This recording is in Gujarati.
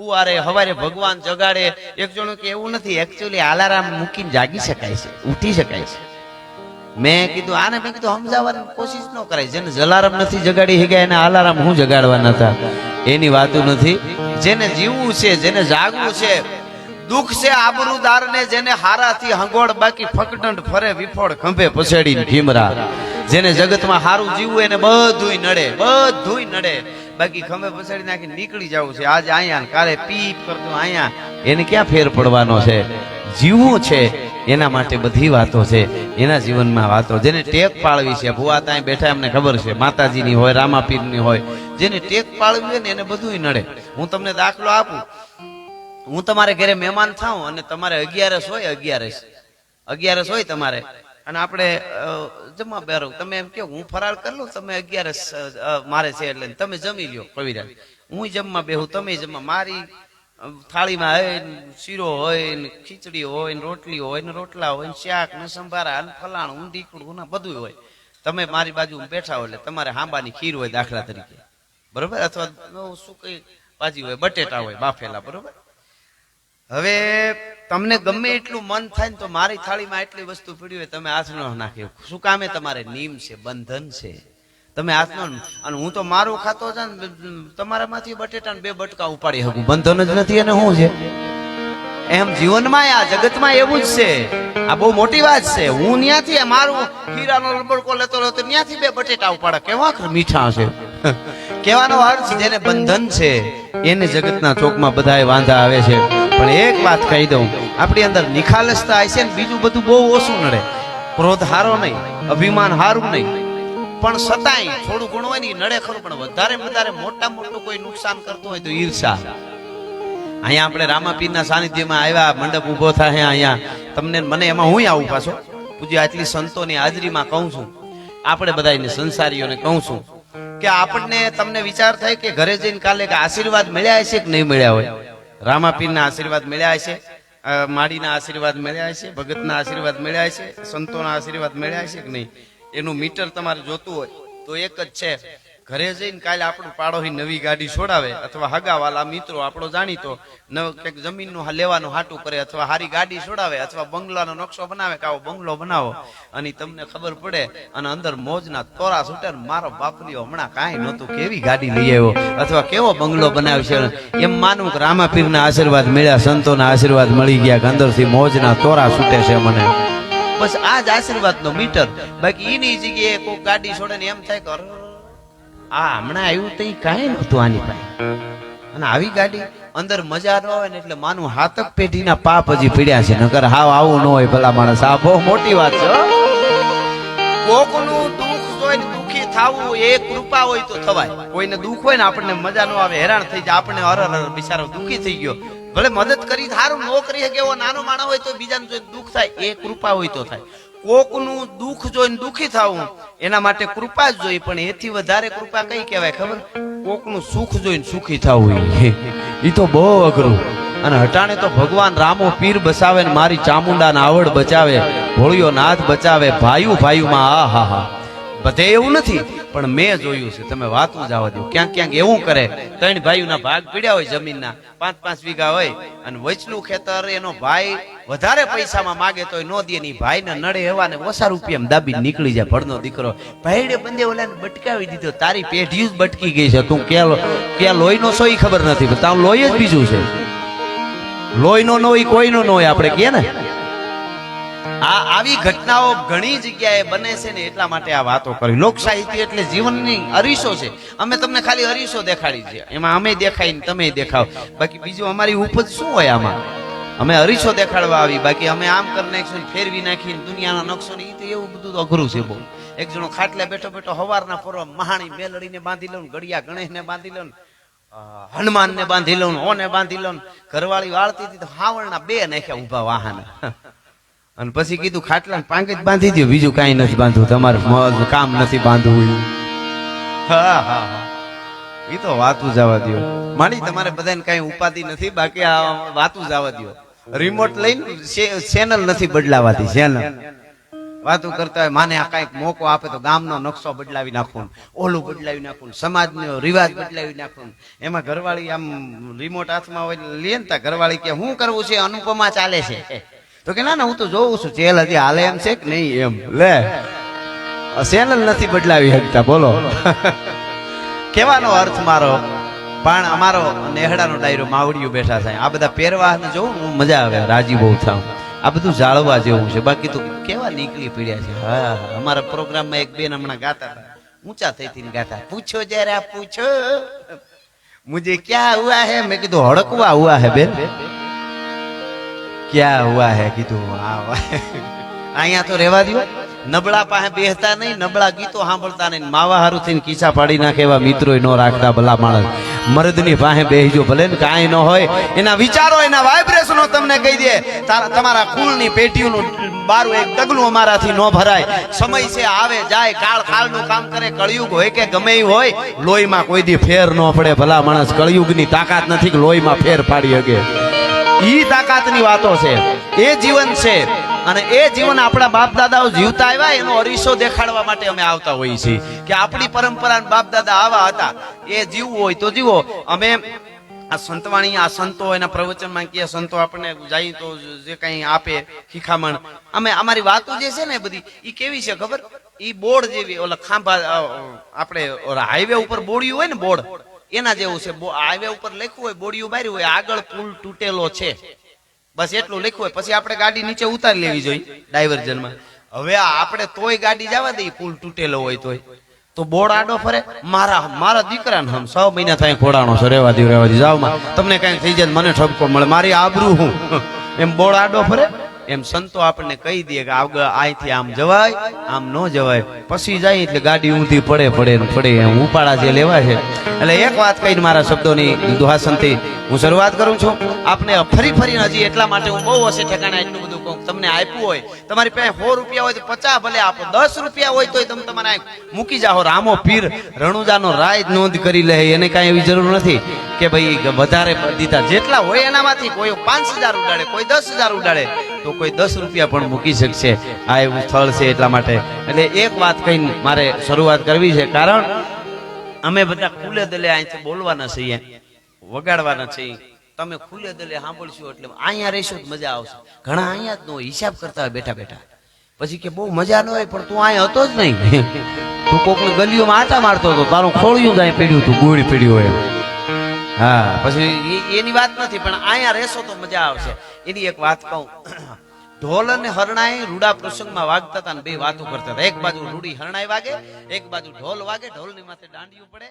હુવારે હવારે ભગવાન જગાડે. એક જણું કે એવું નથી એકચ્યુઅલી અલાર્મ મૂકીને જાગી શકાય છે, ઉઠી શકાય છે. મેં કીધું, આને મેં કીધું, સમજાવવાની કોશિશ ન કરાય. જેને જલારામ નથી જગાડી ગયા એને અલાર્મ હું જગાડવાના હતા? એની વાતો નથી. જેને જીવવું છે, જેને જાગવું છે, દુઃખ છે આબરૂદાર ને જેને હારાથી હંગોળ, બાકી ફકડંડ ફરે વિફોડ ખંભે પછેડીને ભીમરા. જેને જગતમાં હારું જીવવું, એને બધુંય નડે બધુંય નડે. બાકી ખમે પછાડી નાખી નીકળી જવું છે. આજ અહીંયા કાલે પીપ કરતો અહીંયા એને ક્યાં ફેર પડવાનો છે? જીવવું છે. એના માટે બધી વાતો છે. એના જીવનમાં વાતો. જેને ટેક પાળવી છે, ભુવા ત્યાં બેઠા એમને ખબર છે. માતાજીની હોય, રામાપીરની હોય. જેને ટેક પાળવી હોય ને એને બધુંય નડે. હું તમને દાખલો આપું. હું તમારે ઘરે મહેમાન થાઉં અને તમારે અગિયારસ હોય, અગિયારસ. અગિયારસ હોય તમારે. અને આપણે જમવા બેરો તમે એમ કહો હું ફરાળ કરી લઉં તમે અગિયારસ અ, અ, મારે છે એટલે તમે જમી લ્યો કવિરાજ. હું જમવા બેહું તમે જમવા. મારી થાળીમાં હોય શીરો હોય ને ખીચડી હોય ને રોટલી હોય ને રોટલા હોય ને શાક ને સંભારા ને ફલાણું ઊંધી ઢીકણું ને બધું હોય. તમે મારી બાજુ બેઠા હોય એટલે તમારે હાંબાની ખીર હોય દાખલા તરીકે. બરોબર? અથવા શું કઈ ભાજી હોય? બટેટા હોય બાફેલા બરોબર? હવે તમને ગમે એટલું મન થાય ને તો મારી થાળીમાં એટલી વસ્તુ પડી હોય, તમે હાથ ન નાખે. શું કામે તમારે નિયમ છે, બંધન છે? તમે હાથ અને હું તો મારું ખાતો છે ને તમારામાંથી બટેટા બે બટકા ઉપાડી શકું. બંધન જ નથી અને શું છે? એમ જીવનમાં આ જગતમાં એવું જ છે. આ બહુ મોટી વાત છે. હું ત્યાંથી મારું હીરાનો લબડકો લેતો લેતો ત્યાંથી બે બટેટા ઉપાડા. કેવા મીઠા છે. કહેવાનો અર્થ જેને બંધન છે, એને જગતના ચોકમાં બધાય વાંધા આવે છે. પણ એક વાત કહી દઉં. આપણી અંદર નિખાલસતા આવી છે ને બીજું બધું બહુ ઓછું નડે. ક્રોધ હારો નહીં, અભિમાન હારું નહીં. પણ સતાય થોડું ઘણું હોય નડે ખરું, પણ વધારે વધારે મોટા મોટું કોઈ નુકસાન કરતું હોય તો ઈર્ષા. અહીંયા આપણે રામાપીરના સાનિધ્યમાં આવ્યા, મંડપ ઊભો થાય અહીંયા. તમને મને એમાં હું આવું પાછો. પૂજ્ય, આટલી સંતોની હાજરીમાં કહું છું. આપણે બધાને સંસારીઓને કહું છું કે આપણને તમને વિચાર થાય કે ઘરે જઈને કાલે આશીર્વાદ મળ્યા હશે કે નહીં મળ્યા હોય? રામાપીરના આશીર્વાદ મળ્યા છે માડીના આશીર્વાદ મળ્યા છે ભગતના આશીર્વાદ મળ્યા છે સંતોના આશીર્વાદ મળ્યા છે કે નહીં? એનું મીટર તમારે જોતું હોય તો એક જ છે. ઘરે જઈને કાલે આપણું પાડોશી નવી ગાડી છોડાવે અથવા હગાવાલા મિત્રો આપણો જાણીતો કંઈક જમીનનું લેવાનું હાટું કરે અથવા હારી ગાડી છોડાવે અથવા બંગલાનો નકશો બનાવે કે આવો બંગલો બનાવો. અને તમને ખબર પડે, અને અંદર મોજના તોરા છૂટે મારો બાપરીઓ હમણાં કાંઈ નહોતું, કેવી ગાડી લઈ આવ્યો? અથવા કેવો બંગલો બનાવ્યો છે એમ માનવું કે રામાપીરના આશીર્વાદ મળ્યા, સંતોના આશીર્વાદ મળી ગયા કે અંદરથી મોજના તોરા છૂટે છે મને. બસ આ જ આશીર્વાદનો મીટર. બાકી એની જગ્યાએ કોઈ ગાડી છોડે ને એમ થાય કે આ હમણાં આવ્યું તો કાંઈ નહોતું આની પાસે. અને આવી ગાડી અંદર મજા ન હોય ને એટલે માનું હાથક પેઢીના પાપ હજી પીડ્યા છે. નકર હાવ આવું ન હોય ભલા માણસ. આ બહુ મોટી વાત છે કોકનું દુઃખ જોઈને દુઃખી થાવું એ કૃપા હોય તો થવાય. કોઈને દુઃખ હોય ને આપણને મજા ન આવે, હેરાન થઈ જાય. આપણને અરર અરર બિચારો દુઃખી થઈ ગયો. ભલે મદદ કરી સારું નોકરી કે એવો નાનો માણસ હોય તો બીજાને દુઃખ થાય, એ કૃપા હોય તો થાય. કોકનું દુઃખ જોઈને દુઃખી થવું, એના માટે કૃપા જ જોઈ, પણ એથી વધારે કૃપા કઈ કહેવાય ખબર? કોકનું સુખ જોઈને સુખી થવું એ તો બહુ અઘરું. અને હટાણે તો ભગવાન રામો પીર બસાવે ને મારી ચામુંડાના આવડ બચાવે ભોળિયો નાથ બચાવે ભાઈયું ભાઈયુંમાં આ હા હા. બધે એવું નથી, પણ મેં જોયું છે. તમે વાતું જવા દો. ક્યાંક ક્યાંક એવું કરે. ત્રણ ભાઈઓના ભાગ પીડ્યા હોય જમીનના. પાંચ પાંચ વીઘા હોય. અને વચલું ખેતર, એનો ભાઈ વધારે પૈસામાં માગે તો નો દે ની ભાઈ ને નડે એવા ને ઓછા રૂપિયા દાબી નીકળી જાય ભડનો દીકરો. ભાઈડે બંને ઓલાને બટકાવી દીધો. તારી પેઢી જ બટકી ગઈ છે. તું ક્યાં ક્યાં લોહીનો નો ઈ ખબર નથી, પણ લોહી જ બીજું છે. લોહીનો નો હોય, કોઈનો નો હોય, આપણે કહે ને. આ આવી ઘટનાઓ ઘણી જગ્યાએ બને છે ને એટલા માટે આ વાતો કરી. લોક સાહિત્ય એટલે જીવનની અરીસો છે. અમે તમને ખાલી અરીસો દેખાડી છે. એમાં અમે દેખાય ને તમે દેખાવ. બાકી બીજું અમારી ઉપજ શું હોય આમાં? અમે અરીસો દેખાડવા આવી. બાકી અમે આમ કરી નાખીશું, ફેરવી નાખીને દુનિયાના નકશો ને એ તો એવું બધું તો અઘરું છે બહુ. એક જણો ખાટલે બેઠો બેઠો હવારના ફરવા મહાણી મેલડીને બાંધી લઉં ગળિયા ગણેશને બાંધી લઉં હનુમાન ને બાંધી લઉં ઓને બાંધી લઉં ઘરવાળી વાળતી હતી તો હાવણના બે નાખ્યા ઊભા વાહન. અને પછી કીધું ખાટલા પાંગે જ બાંધી દો બીજું કાંઈ નથી બાંધવું. તમારે મ- કામ નથી બાંધવું. હા હા હા. એ તો વાતું જવા દો માની તમારે બધાને કાંઈ ઉપાધિ નથી, બાકી આ વાતું જવા દો રિમોટ લઈને ચેનલ નથી બદલાવાતી ચેનલ વાતો કરતા હોય, માને આ કાંઈક મોકો આપે તો ગામનો નકશો બદલાવી નાખું, ઓલું બદલાવી નાખું, સમાજનો રિવાજ બદલાવી નાખું. એમાં ઘરવાળી આમ રિમોટ હાથમાં હોય, લે ને ઘરવાળી કે શું કરવું છે? અનુપમા ચાલે છે. તો કે ના ના હું તો જોઉં છું ચેલ હજી હાલે એમ છે કે નહીં એમ? લે. ચેનલ નથી બદલાવી શકતા, બોલો. કેવાનો અર્થ મારો? પણ અમારો નેહડાનો ડાયરો માવડીઓ બેઠા થાય. આ બધા પહેરવા જોઉં હું મજા આવે, રાજી બહુ થાઉં. આ બધું જાળવા જેવું છે. બાકી તો કેવા નીકળી પડ્યા છે? હા અમારા પ્રોગ્રામમાં એક બેન હમણાં ગાતા હતા. ઊંચા થઈ થઈને ગાતા. પૂછો જરા, પૂછો. મુજે, ક્યાં હુઆ હે? મેં કીધું, હડકવા હુઆ હે, બેન. ક્યાં હુઆ હે? કીધું હા. અહીંયા તો રહેવા દો નબળા પાસે બેહતા નહીં, નબળા ગીતો સાંભળતા નહીં. માવા હારું થઈને કીચા પાડી નાખે એવા મિત્રો ન રાખતા ભલા માણસ. મર્દની પાસે બેહજો ભલે ને કાંઈ ન હોય. એના વિચારો, એના વાઇબ્રેશનો તમને કહી દે. તમારા કુળની પેટીઓનું બારું એક ડગલું અમારાથી ન ભરાય. સમય છે, આવે, જાય, કાળ, કાળનું કામ કરે, કળિયુગ હોય કે ગમે હોય, લોહીમાં કોઈ દી ફેર ન પડે. ભલા માણસ કળિયુગની તાકાત નથી કે લોહીમાં ફેર પાડી શકે. ઈ તાકાતની વાતો છે. એ જીવન છે. અને એ જીવન આપણા બાપ દાદાઓ જીવતા આવ્યા, એનો અરીસો દેખાડવા માટે અમે આવતા હોઈએ છીએ. કે આપણી પરંપરા બાપ દાદા આવા હતા. એ જીવવું હોય તો જીવો. અમે આ સંતવાણી, આ સંતો, એના પ્રવચનમાં કે સંતો આપણને જાય તો જે કંઈ આપે શિખામણ અમે અમારી વાતો જે છે ને બધી, ઈ કેવી છે ખબર? ઈ બોર્ડ જેવી, ઓલા ખાંભા આપણે હાઈવે ઉપર બોડ્યું હોય ને બોર્ડ. એના જેવું છે. હાઈવે ઉપર લખ્યું હોય, બોડિયું માર્યું હોય, આગળ પુલ તૂટેલો છે. બસ એટલું લખ્યું હોય. પછી આપણે ગાડી નીચે ઉતારી લેવી જોઈએ, ડાયવર્ઝનમાં. હવે આપણે તોય ગાડી જવા દઈએ, પુલ તૂટેલો હોય તોય. તો બોર્ડ આડો ફરે. મારા મારા દીકરાને હમ, છ મહિના થાય ખોડાણો છે. રેવા દઉં રેવા દઉં જાવ તમને કઈ થઈ જાય મને ઠપકો મળે. મારી આબરૂ હું. એમ બોર્ડ આડો ફરે. એમ સંતો આપણને કહી દે કે આગળ અહીંથી આમ જવાય, આમ ન જવાય. પછી જાય એટલે ગાડી ઊંધી પડે પડે પડે. એમ ઉપાડા જે લેવા છે. એટલે એક વાત કહીને મારા શબ્દોની દુહાસનથી હું શરૂઆત કરું છું. આપને ફરી ફરીને હજી એટલા માટે હું બહુ હશે ઠેકાણે એટલું બધું કહું. તમને આપ્યું હોય, તમારી પાસે સો રૂપિયા હોય તો પચાસ, ભલે આપો. દસ રૂપિયા હોય તોય તમે તમારે મૂકી જાઓ. રામો પીર રણુજાનો રાય નોંધ કરી લે. એને કાંઈ એવી જરૂર નથી કે ભાઈ વધારે દીધા. જેટલા હોય એનામાંથી કોઈ પાંચ હજાર ઉડાડે, કોઈ દસ હજાર ઉડાડે, તો કોઈ દસ રૂપિયા પણ મૂકી શકશે. આ એવું સ્થળ છે એટલા માટે. એટલે એક વાત કહીને મારે શરૂઆત કરવી છે. કારણ અમે બધા ખુલ્લે દલે અહીંથી બોલવાના છીએ, વગાડવાના છીએ. તમે ખુલ્લે દલે સાંભળશો એટલે અહીંયા રહેશો જ મજા આવશે. ઘણા અહીંયા જ નો હિસાબ કરતા હોય બેઠા બેઠા. પછી કે બહુ મજા ન હોય, પણ તું અહીંયા હતો જ નહીં. તું કોકની ગલીઓમાં આટા મારતો હતો, તારું ખોળિયું જ અહીં પડ્યું હતું, ગોળી પડ્યું હોય હા, પછી એની વાત નથી, પણ અહીંયા રહેશો તો મજા આવશે. એની એક વાત કહું. ઢોલ અને હરણાઈ રૂડા પ્રસંગમાં વાગતા હતા ને બે વાતો કરતા હતા. એક બાજુ રૂડી હરણાઈ વાગે, એક બાજુ ઢોલ વાગે, ઢોલની માથે દાંડિયું પડે.